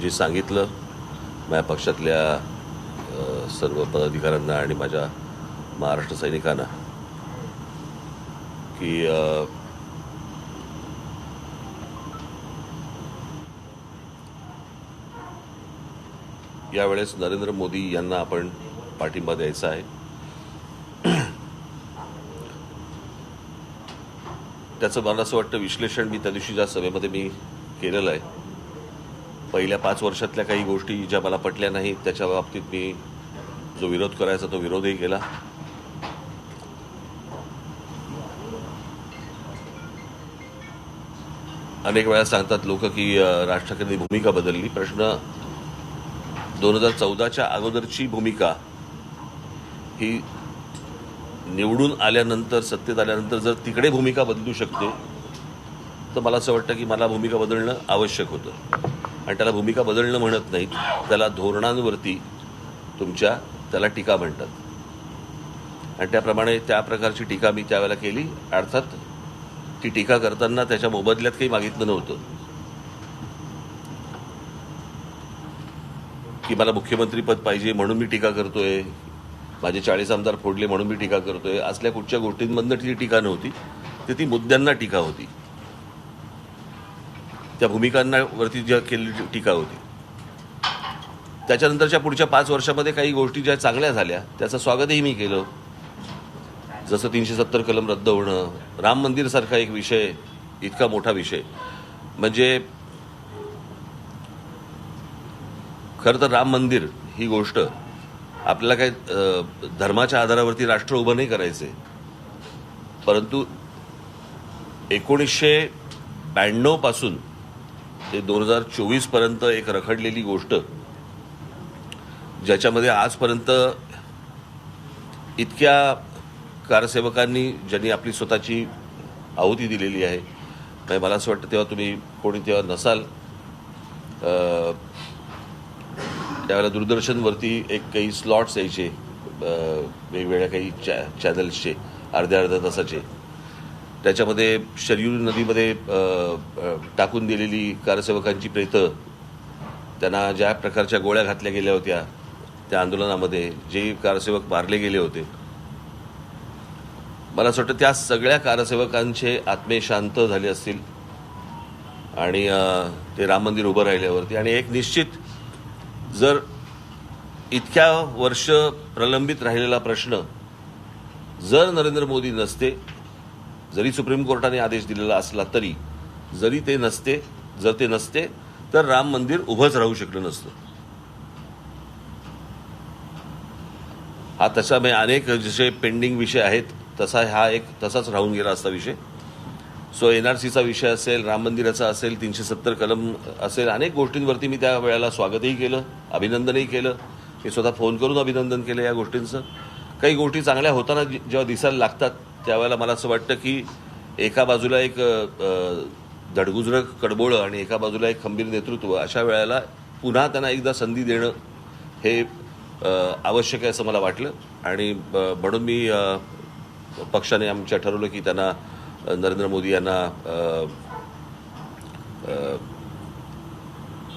जे सांगितलं माझ्या पक्षातल्या सर्व पदाधिकाऱ्यांना आणि माझ्या महाराष्ट्र सैनिकांना की यावेळेस नरेंद्र मोदी यांना आपण पाठिंबा द्यायचा आहे. त्याचं मला असं वाटतं विश्लेषण मी त्या दिवशी ज्या सभेमध्ये मी केलेलं आहे पहिल्या पाच वर्षातल्या काही गोष्टी ज्या मला पटल्या नाहीत त्याच्या बाबतीत मी जो विरोध करायचा तो विरोधही केला. अनेक वेळा सांगतात लोक की राज ठाकरेंनी भूमिका बदलली. प्रश्न दोन हजार चौदाच्या अगोदरची भूमिका ही निवडून आल्यानंतर सत्तेत आल्यानंतर जर तिकडे भूमिका बदलू शकते तर मला असं वाटतं की मला भूमिका बदलणं आवश्यक होतं. आणि त्याला भूमिका बदलणं म्हणत नाहीत. त्याला धोरणांवरती तुमच्या त्याला टीका म्हणतात. आणि त्याप्रमाणे त्या प्रकारची टीका मी त्यावेळेला केली. अर्थात ती टीका करताना त्याच्या मोबदल्यात काही मागितलं नव्हतं. की मला मुख्यमंत्रीपद पाहिजे म्हणून मी टीका करतोय. माझे चाळीस आमदार फोडले म्हणून मी टीका करतोय. असल्या कुठच्या गोष्टींमधनं ती टीका नव्हती. तर ती मुद्द्यांना टीका होती. त्या भूमिकांना वरती ज्या केलेली टीका होती. त्याच्यानंतरच्या पुढच्या पाच वर्षामध्ये काही गोष्टी ज्या चांगल्या झाल्या त्याचं स्वागतही मी केलं. जसं तीनशे सत्तर कलम रद्द होणं राम मंदिरसारखा एक विषय इतका मोठा विषय. म्हणजे खरं तर राम मंदिर ही गोष्ट आपल्याला काय धर्माच्या आधारावरती राष्ट्र उभं नाही करायचे. परंतु एकोणीसशे ब्याण्णवपासून ते दोन हजार चोवीसपर्यंत एक रखडलेली गोष्ट ज्याच्यामध्ये आजपर्यंत इतक्या कारसेवकांनी ज्यांनी आपली स्वतःची आहुती दिलेली आहे म्हणजे मला असं वाटतं तेव्हा तुम्ही कोणी तेव्हा नसाल त्यावेळेला दूरदर्शनवरती एक काही स्लॉट्स यायचे वेगवेगळ्या काही चॅ चॅनल्सचे अर्ध्या अर्ध्या तासाचे. त्याच्यामध्ये शरयू नदीमध्ये टाकून दिलेली कारसेवकांची प्रेतं त्यांना ज्या प्रकारच्या गोळ्या घातल्या गेल्या होत्या त्या आंदोलनामध्ये जे कारसेवक मारले गेले होते मला असं वाटतं त्या सगळ्या कारसेवकांचे आत्मे शांत झाले असतील आणि ते राम मंदिर उभं राहिल्यावरती. आणि एक निश्चित जर इतक्या वर्ष प्रलंबित राहिलेला प्रश्न जर नरेंद्र मोदी नसते जरी सुप्रीम कोर्टाने आदेश दिलेला असला तरी जरी ते नसते जर ते नसते तर राम मंदिर उभंच राहू शकलं नसतं. हा तसा मी अनेक जसे पेंडिंग विषय आहेत तसा हा एक तसाच राहून गेला असता विषय. सो एन आर सीचा विषय असेल राम मंदिराचा असेल तीनशे सत्तर कलम असेल अनेक गोष्टींवरती मी त्या वेळेला स्वागतही केलं अभिनंदनही केलं. मी स्वतः फोन करून अभिनंदन केलं या गोष्टींचं. काही गोष्टी चांगल्या होताना जेव्हा दिसायला लागतात त्यावेळेला मला असं वाटतं की एका बाजूला एक अ, धडगुजरं कडबोळं आणि एका बाजूला एक खंबीर नेतृत्व अशा वेळेला पुन्हा त्यांना एकदा संधी देणं हे आवश्यक आहे असं मला वाटलं. आणि ब- म्हणून मी पक्षाने आमच्या ठरवलं की त्यांना नरेंद्र मोदी यांना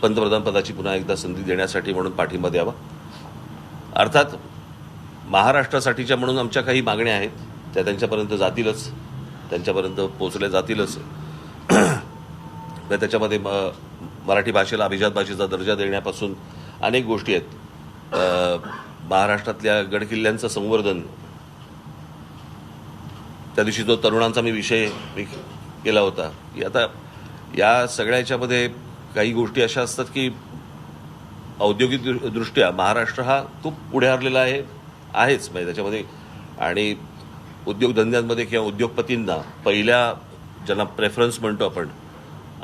पंतप्रधान पदाची पुन्हा एकदा संधी देण्यासाठी म्हणून पाठिंबा द्यावा. अर्थात महाराष्ट्रासाठीच्या म्हणून आमच्या काही मागण्या आहेत. त्या त्यांच्यापर्यंत जातीलच. त्यांच्यापर्यंत पोचल्या जातीलच. त्याच्यामध्ये म- मराठी भाषेला अभिजात भाषेचा दर्जा देण्यापासून अनेक गोष्टी आहेत. महाराष्ट्रातल्या गडकिल्ल्यांचं संवर्धन. त्या दिवशी जो तरुणांचा मी विषय मी केला होता. की आता या सगळ्याच्यामध्ये काही गोष्टी अशा असतात की औद्योगिक दृ- दृष्ट्या महाराष्ट्र हा खूप पुढे हरलेला आहे आहेच. म्हणजे त्याच्यामध्ये आणि उद्योगधंद्यांमध्ये किंवा उद्योगपतींना पहिल्या ज्यांना प्रेफरन्स म्हणतो आपण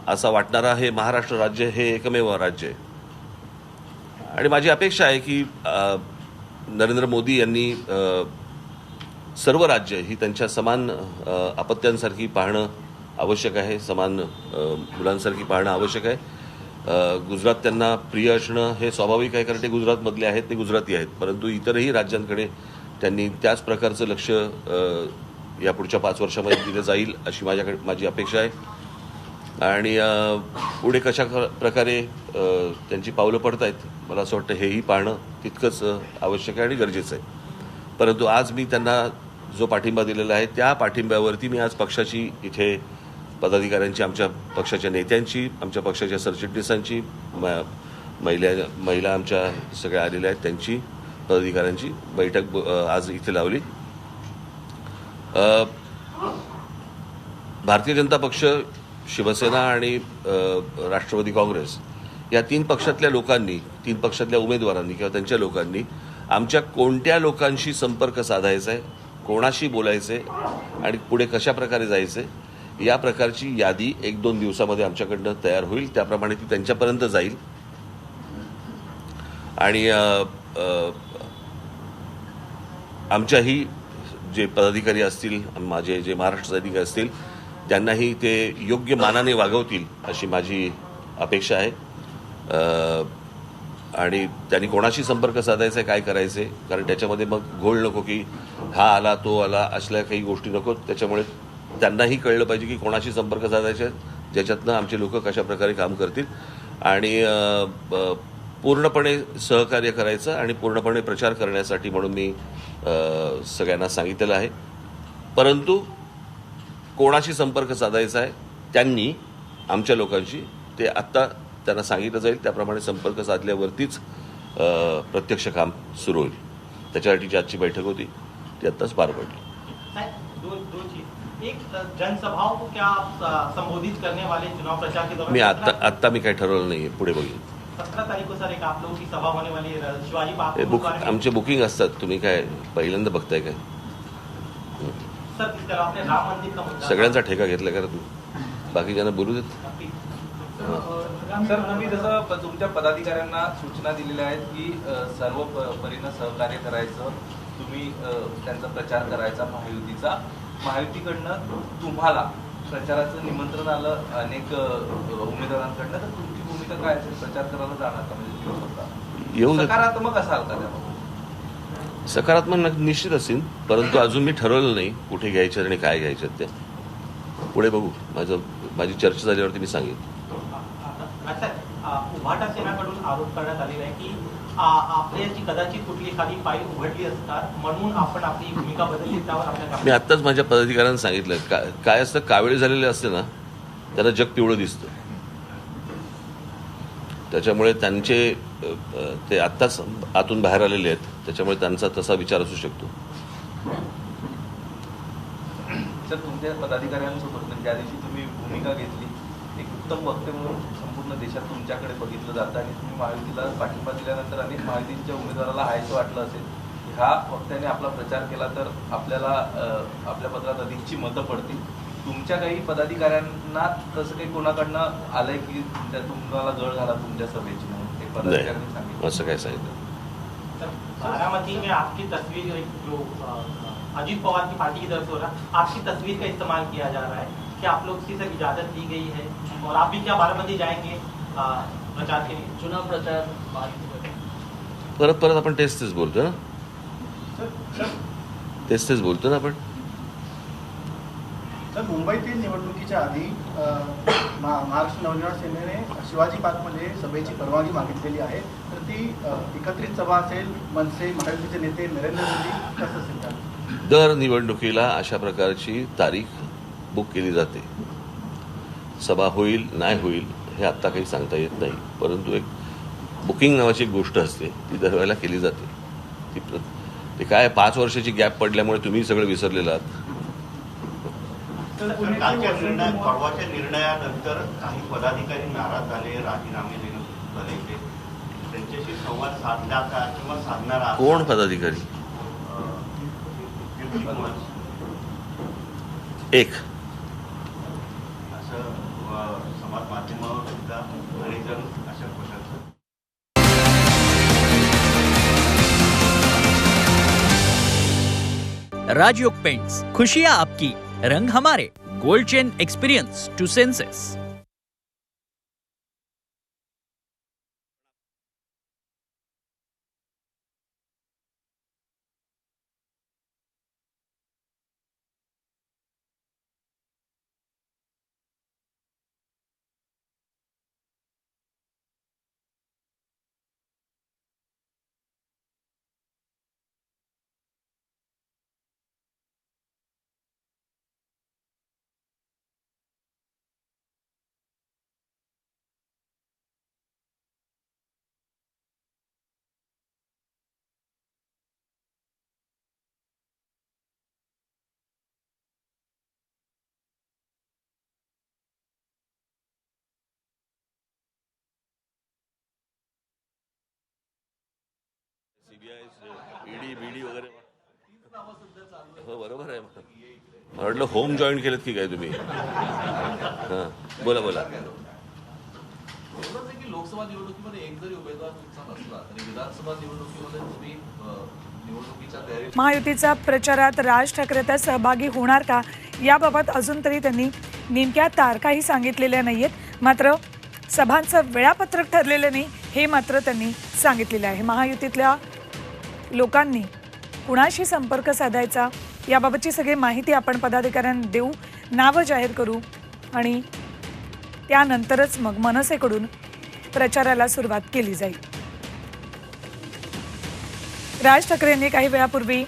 असा वाटणारा हे महाराष्ट्र राज्य हे एकमेव राज्य आहे. आणि माझी अपेक्षा आहे की नरेंद्र मोदी यांनी सर्व राज्य ही त्यांच्या समान अपत्यांसारखी पाहणं आवश्यक आहे समान मुलांसारखी पाहणं आवश्यक आहे. गुजरात त्यांना प्रिय असणं हे स्वाभाविक आहे कारण ते गुजरातमधले आहेत ते गुजराती आहेत परंतु इतरही राज्यांकडे त्यांनी त्याच प्रकारचं लक्ष या पुढच्या पाच वर्षामध्ये दिलं जाईल अशी माझ्याकडे माझी अपेक्षा आहे. आणि पुढे कशा क- प्रकारे त्यांची पावलं पडत आहेत मला असं वाटतं हेही पाहणं तितकंच आवश्यक आहे आणि गरजेचं आहे. परंतु आज मी त्यांना जो पाठिंबा दिलेला आहे त्या पाठिंब्यावरती मी आज पक्षाची इथे पदाधिकाऱ्यांची आमच्या पक्षाच्या नेत्यांची आमच्या पक्षाच्या सरचिटणीसांची म- महिला महिला आमच्या सगळ्या आलेल्या आहेत त्यांची. पदाधिकाऱ्यांची बैठक आज इथे लावली. भारतीय जनता पक्ष शिवसेना आणि राष्ट्रवादी काँग्रेस या तीन पक्षातल्या लोकांनी तीन पक्षातल्या उमेदवारांनी किंवा त्यांच्या लोकांनी आमच्या कोणत्या लोकांशी संपर्क साधायचा आहे कोणाशी बोलायचे आणि पुढे कशा प्रकारे जायचे या प्रकारची यादी एक दोन दिवसामध्ये आमच्याकडनं तयार होईल. त्याप्रमाणे ती त्यांच्यापर्यंत जाईल. आणि आमच्याही जे पदाधिकारी असतील माझे जे महाराष्ट्र अधिकारी असतील त्यांनाही ते योग्य मानाने वागवतील अशी माझी अपेक्षा आहे. आणि त्यांनी कोणाशी संपर्क साधायचा आहे काय करायचे कारण त्याच्यामध्ये मग घोळ नको की हा आला तो आला असल्या काही गोष्टी नको. त्याच्यामुळे त्यांनाही कळलं पाहिजे की कोणाशी संपर्क साधायचे ज्याच्यातनं आमचे लोक कशा प्रकारे काम करतील. आणि ब- पूर्णपणे सहकार्य करायचं आणि पूर्णपणे प्रचार करण्यासाठी म्हणून मी सगळ्यांना सांगितलेलं आहे. परंतु कोणाशी संपर्क साधायचा आहे त्यांनी आमच्या लोकांशी ते आत्ता त्यांना सांगितलं जाईल त्याप्रमाणे संपर्क साधल्यावरतीच प्रत्यक्ष काम सुरू होईल. त्याच्यासाठीची आजची बैठक होती ती आत्ताच पार पडली. एक अ, जनसभाओं को क्या आप अ, संबोधित करने वाले चुनाव प्रचार के दौरान मी आत्ता आत्ता मी काही ठरवलं नाही पुढे बघेन. सत्रह तारीख को सर एक आप लोगों की सभा होने वाली शिवाजी पार्क बुक गुरुद्वारे में। आमचे बुकिंग असतात. तुम्ही काय पहिल्यांदा बघताय काय? सर इस तरह आपने राम मंदिर का मुद्दा सगळ्यांचा ठेका घेतला का रे तू बाकीच्यांना बोलू देत? सर तुम्ही जसं तुमच्या पदाधिकाऱ्यांना सूचना दिलेल्या आहेत की सर्व परीनं सहकार्य करायचं तुम्ही त्यांचा प्रचार करायचा महायुतीचा. महायुतीकडनं तुम्हाला प्रचाराचं निमंत्रण आलं अनेक उमेदवारांकडनं तर तुमची भूमिका काय असेल प्रचार करायला जाणार का म्हणजे सकारात्मक असाल का त्यामध्ये सकारात्मक न- निश्चित असेल परंतु अजून मी ठरवलं नाही कुठे घ्यायचं आणि काय घ्यायचं ते. पुढे बघू. माझं माझी चर्चा झाल्यावरती मी सांगेन. अच्छा अ, उभाटा सेनाकडून आरोप करण्यात आलेला आहे की अ, आपल्याची कदाचित कुठली एखादी फाईल उघडली असतात म्हणून आपण आपली भूमिका बदलली त्यावर आपल्या मी आत्ताच माझ्या पदाधिकाऱ्यांना सांगितलं. का काय असतं कावेळ झालेले असते ना त्याला जग पिवळं दिसतं. त्याच्यामुळे त्यांचे अ, अ, ते आत्ताच आतून बाहेर आलेले आहेत. त्याच्यामुळे त्यांचा तसा विचार असू शकतो. सर तुमच्या पदाधिकाऱ्यांसोबत म्हणजे ज्या दिवशी तुम्ही भूमिका घेतली एक उत्तम वक्ते म्हणून संपूर्ण देशात तुमच्याकडे बघितलं जातं आणि तुम्ही महायुतीला पाठिंबा दिल्यानंतर अनेक महायुतीच्या उमेदवाराला हायचं वाटलं असेल ह्या वक्त्याने आपला प्रचार केला तर आपल्याला आपल्या पत्रात अधिकची मतं पडतील. तुमच्या काही पदाधिकाऱ्यांना तसं काही कोणाकडनं आलंय की तुम्हाला गळ झाला तुमच्या सभेची म्हणून? पदाधिकाऱ्यांनी सांगितलं. असं काय सांगितलं सर, बारामती में आपकी तस्वीर एक जो अजीत पवार की पार्टी की तरफ से हो रहा आपकी तस्वीर का इस्तेमाल किया जा रहा है कि आप लोग की इजाजत दी गई है और आप भी क्या बारामती जाएंगे प्रचार के लिए? चुनाव प्रचार महायुतीमध्ये. परत परत आपण तेच तेच बोलतो ना? तेच तेच बोलतो ना आपण? तर मुंबईतील निवडणुकीच्या आधी महाराष्ट्र नवनिर्माण सेनेने शिवाजी पार्कमध्ये सभेची परवानगी मागितलेली आहे. तर ती एकत्रित सभा असेल मनसे महायुतीचे नेते नरेंद्र मोदी कसं असेल दर निवडणुकीला अशा प्रकारची तारीख बुक केली जाते. सभा होईल नाही होईल हे आत्ता काही सांगता येत नाही. परंतु एक बुकिंग नावाची एक गोष्ट असते ती दरवेळेला केली जाते. ती ते काय पाच वर्षाची गॅप पडल्यामुळे तुम्ही सगळं विसरलेला आहात. तर कालच्या निर्णय परवाच्या निर्णयानंतर काही पदाधिकारी नाराज झाले राजीनामे देणं त्यांच्याशी संवाद साधला का किंवा साधणार आहात? कोण पदाधिकारी? एक. असं समाज माध्यमावर सुद्धा अशा प्रकारचं. राजयोग पेंट्स खुशियां आपकी. रंग हमारे gold chain experience to senses CBI ED बीडी वगैरे. हो बरोबर आहे मला वाटलं होम जॉईन केलेत की काय तुम्ही? हां बोला बोला. लोकसभा निवडणुकीमध्ये एक जरी उमेदवार तुमचा नसला तरी विधानसभा निवडणुकीमध्ये तुम्ही महायुतीच्या प्रचारात राज ठाकरे त्या सहभागी होणार का? याबाबत अजून तरी त्यांनी नेमक्या तारखाही सांगितलेल्या नाही आहेत मात्र सभांचं वेळापत्रक ठरलेलं नाही हे मात्र त्यांनी सांगितलेलं आहे. महायुतीतल्या लोकांनी कुणाशी संपर्क साधायचा याबाबतची सगळी माहिती आपण पदाधिकाऱ्यांना देऊ नावं जाहीर करू आणि त्यानंतरच मग मनसेकडून प्रचाराला सुरुवात केली जाईल. राज ठाकरे यांनी काही वेळापूर्वी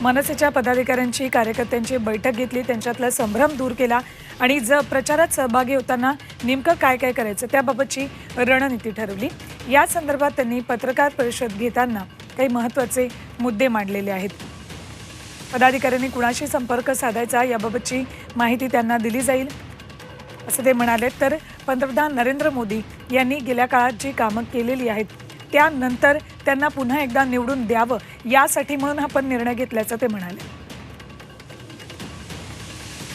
मनसेच्या पदाधिकाऱ्यांची कार्यकर्त्यांची बैठक घेतली त्यांच्यातला संभ्रम दूर केला आणि ज प्रचारात सहभागी होताना नेमकं काय काय करायचं त्याबाबतची रणनीती ठरवली. या संदर्भात त्यांनी पत्रकार परिषद घेताना काही महत्त्वाचे मुद्दे मांडलेले आहेत. पदाधिकाऱ्यांनी कुणाशी संपर्क साधायचा याबाबतची माहिती त्यांना दिली जाईल. असं ते म्हणाले तर पंतप्रधान नरेंद्र मोदी यांनी गेल्या काळात जी कामं केलेली आहेत त्यानंतर त्यांना पुन्हा एकदा निवडून द्यावं यासाठी म्हणून आपण निर्णय घेतल्याचं ते म्हणाले.